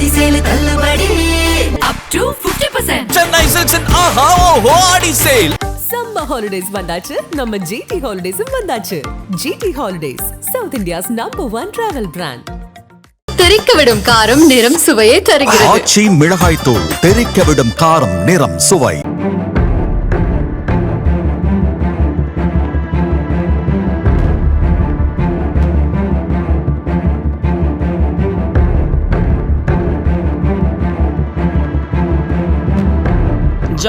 ஆடி சேலு தள்ளுபடி. Up to 50% Chennai சில்க்ஸின் ஆஹா ஓஹோ ஆடி sale summer holidays வந்தாச்சு நம்ம ஜிடி ஹாலிடேஸும் வந்தாச்சு. GT holidays South India's number one travel brand தெறிக்க விடும் காரம் நிறம் சுவையை தருகிறது. ஆச்சி மிளகாய் தூள் தெறிக்க விடும் காரம் நிறம் சுவை.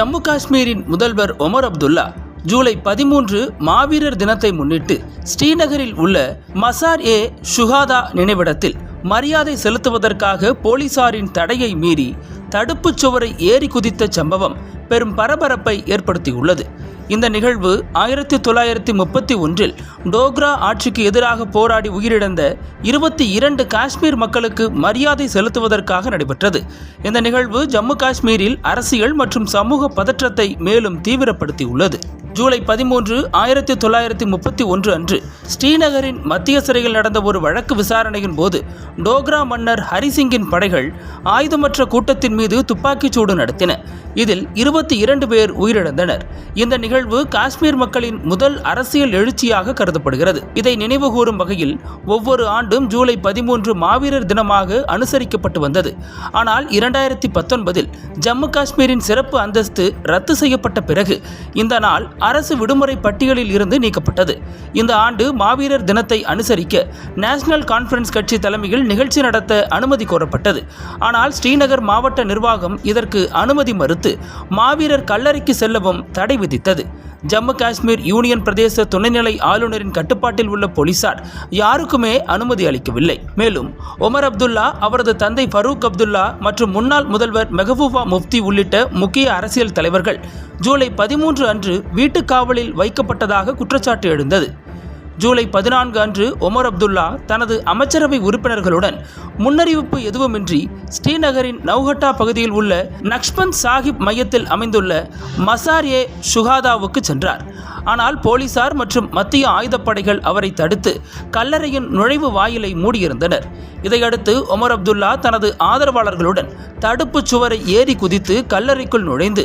ஜம்மு காஷ்மீரின் முதல்வர் ஒமர் அப்துல்லா ஜூலை பதிமூன்று மாவீரர் தினத்தை முன்னிட்டு ஸ்ரீநகரில் உள்ள மசார் ஏ ஷுஹாதா நினைவிடத்தில் மரியாதை செலுத்துவதற்காக போலீசாரின் தடையை மீறி தடுப்புச் சுவரை ஏறி குதித்த சம்பவம் பெரும் பரபரப்பை ஏற்படுத்தியுள்ளது. இந்த நிகழ்வு ஆயிரத்தி தொள்ளாயிரத்தி முப்பத்தி ஒன்றில் டோக்ரா ஆட்சிக்கு எதிராக போராடி உயிரிழந்த இருபத்தி இரண்டு காஷ்மீர் மக்களுக்கு மரியாதை செலுத்துவதற்காக நடைபெற்றது. இந்த நிகழ்வு ஜம்மு காஷ்மீரில் அரசியல் மற்றும் சமூக பதற்றத்தை மேலும் தீவிரப்படுத்தியுள்ளது. ஜூலை பதிமூன்று ஆயிரத்தி தொள்ளாயிரத்தி முப்பத்தி ஒன்று அன்று ஸ்ரீநகரின் மத்திய சிறையில் நடந்த ஒரு வழக்கு விசாரணையின் போது டோக்ரா மன்னர் ஹரிசிங்கின் படைகள் ஆயுதமற்ற கூட்டத்தின் மீது துப்பாக்கிச் சூடு நடத்தின. இதில் இருபத்தி இரண்டு பேர் உயிரிழந்தனர். இந்த நிகழ்வு காஷ்மீர் மக்களின் முதல் அரசியல் எழுச்சியாக கருதப்படுகிறது. இதை நினைவுகூரும் வகையில் ஒவ்வொரு ஆண்டும் ஜூலை பதிமூன்று மாவீரர் தினமாக அனுசரிக்கப்பட்டு வந்தது. ஆனால் இரண்டாயிரத்தி பத்தொன்பதில் ஜம்மு காஷ்மீரின் சிறப்பு அந்தஸ்து ரத்து செய்யப்பட்ட பிறகு இந்த நாள் அரசு விடுமுறை பட்டியலில் இருந்து நீக்கப்பட்டது. இந்த ஆண்டு மாவீரர் தினத்தை அனுசரிக்க நேஷனல் கான்ஃபரன்ஸ் கட்சி தலைமையில் நிகழ்ச்சி நடத்த அனுமதி கோரப்பட்டது. ஆனால் ஸ்ரீநகர் மாவட்ட நிர்வாகம் இதற்கு அனுமதி மறுத்து மாவீரர் கல்லறைக்கு செல்லவும் தடை விதித்தது. ஜம்மு காஷ்மீர் யூனியன் பிரதேச துணைநிலை ஆளுநரின் கட்டுப்பாட்டில் உள்ள போலீசார் யாருக்குமே அனுமதி அளிக்கவில்லை. மேலும் ஒமர் அப்துல்லா அவரது தந்தை ஃபரூக் அப்துல்லா மற்றும் முன்னாள் முதல்வர் மெஹபூபா முஃப்தி உள்ளிட்ட முக்கிய அரசியல் தலைவர்கள் ஜூலை பதிமூன்று அன்று வீட்டுக் காவலில் வைக்கப்பட்டதாக குற்றச்சாட்டு எழுந்தது. ஜூலை பதினான்கு அன்று ஒமர் அப்துல்லா தனது அமைச்சரவை உறுப்பினர்களுடன் முன்னறிவிப்பு எதுவுமின்றி ஸ்ரீநகரின் நவ்ஹட்டா பகுதியில் உள்ள நக்ஷ்பந்த் சாஹிப் மையத்தில் அமைந்துள்ள மசார் ஏ சுகாதாவுக்கு சென்றார். ஆனால் போலீசார் மற்றும் மத்திய ஆயுதப்படைகள் அவரை தடுத்து கல்லறையின் நுழைவு வாயிலை மூடியிருந்தனர். இதையடுத்து ஒமர் அப்துல்லா தனது ஆதரவாளர்களுடன் தடுப்புச் சுவரை ஏறி குதித்து கல்லறைக்குள் நுழைந்து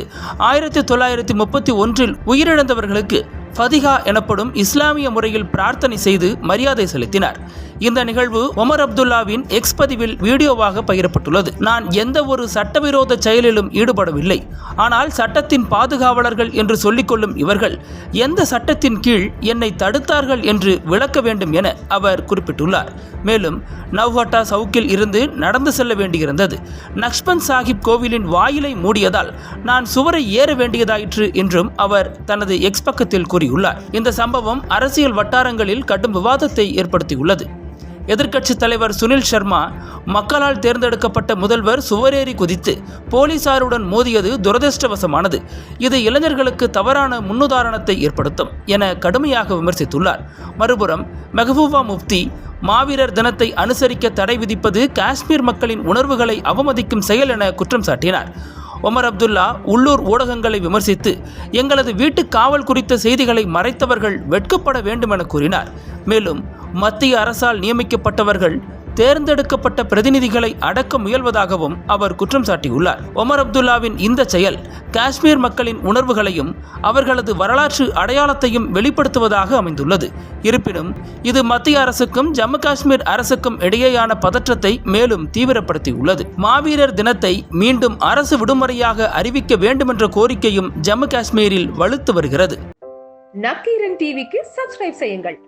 ஆயிரத்தி தொள்ளாயிரத்தி முப்பத்தி ஒன்றில் உயிரிழந்தவர்களுக்கு ஃபதிகா எனப்படும் இஸ்லாமிய முறையில் பிரார்த்தனை செய்து மரியாதை செலுத்தினார். இந்த நிகழ்வு ஒமர் அப்துல்லாவின் எக்ஸ் பதிவில் வீடியோவாக பகிரப்பட்டுள்ளது. நான் எந்த ஒரு சட்டவிரோத செயலிலும் ஈடுபடவில்லை. ஆனால் சட்டத்தின் பாதுகாவலர்கள் என்று சொல்லிக்கொள்ளும் இவர்கள் எந்த சட்டத்தின் கீழ் என்னை தடுத்தார்கள் என்று விளக்க வேண்டும் என அவர் குறிப்பிட்டுள்ளார். மேலும் நவ்ஹட்டா சவுக்கில் இருந்து நடந்து செல்ல வேண்டியிருந்தது. நக்ஷ்பந்த் சாஹிப் கோவிலின் வாயிலை மூடியதால் நான் சுவரை ஏற வேண்டியதாயிற்று என்றும் அவர் தனது எக்ஸ் பக்கத்தில் கூறியுள்ளார். இந்த சம்பவம் அரசியல் வட்டாரங்களில் கடும் விவாதத்தை ஏற்படுத்தியுள்ளது. எதிர்க்கட்சித் தலைவர் சுனில் சர்மா மக்களால் தேர்ந்தெடுக்கப்பட்ட முதல்வர் சுவரேறி குதித்து போலீசாருடன் மோதியது துரதிருஷ்டவசமானது. இது இளைஞர்களுக்கு தவறான முன்னுதாரணத்தை ஏற்படுத்தும் என கடுமையாக விமர்சித்துள்ளார். மறுபுறம் மெஹபூபா முப்தி மாவீரர் தினத்தை அனுசரிக்க தடை விதிப்பது காஷ்மீர் மக்களின் உணர்வுகளை அவமதிக்கும் செயல் என குற்றம் சாட்டினார். ஒமர் அப்துல்லா உள்ளூர் ஊடகங்களை விமர்சித்து எங்களது வீட்டு காவல் குறித்த செய்திகளை மறைத்தவர்கள் வெட்கப்பட வேண்டும் என கூறினார். மேலும் மத்திய அரசால் நியமிக்கப்பட்டவர்கள் தேர்ந்தெடுக்கப்பட்ட பிரதிநிதிகளை அடக்க முயல்வதாகவும் அவர் குற்றம் சாட்டியுள்ளார். ஒமர் அப்துல்லாவின் இந்த செயல் காஷ்மீர் மக்களின் உணர்வுகளையும் அவர்களது வரலாற்று அடையாளத்தையும் வெளிப்படுத்துவதாக அமைந்துள்ளது. இருப்பினும் இது மத்திய அரசுக்கும் ஜம்மு காஷ்மீர் அரசுக்கும் இடையேயான பதற்றத்தை மேலும் தீவிரப்படுத்தியுள்ளது. மாவீரர் தினத்தை மீண்டும் அரசு விடுமுறையாக அறிவிக்க வேண்டுமென்ற கோரிக்கையும் ஜம்மு காஷ்மீரில் வலுத்து வருகிறது. நக்கீரன் டிவிக்கு சப்ஸ்கிரைப் செய்யுங்கள்.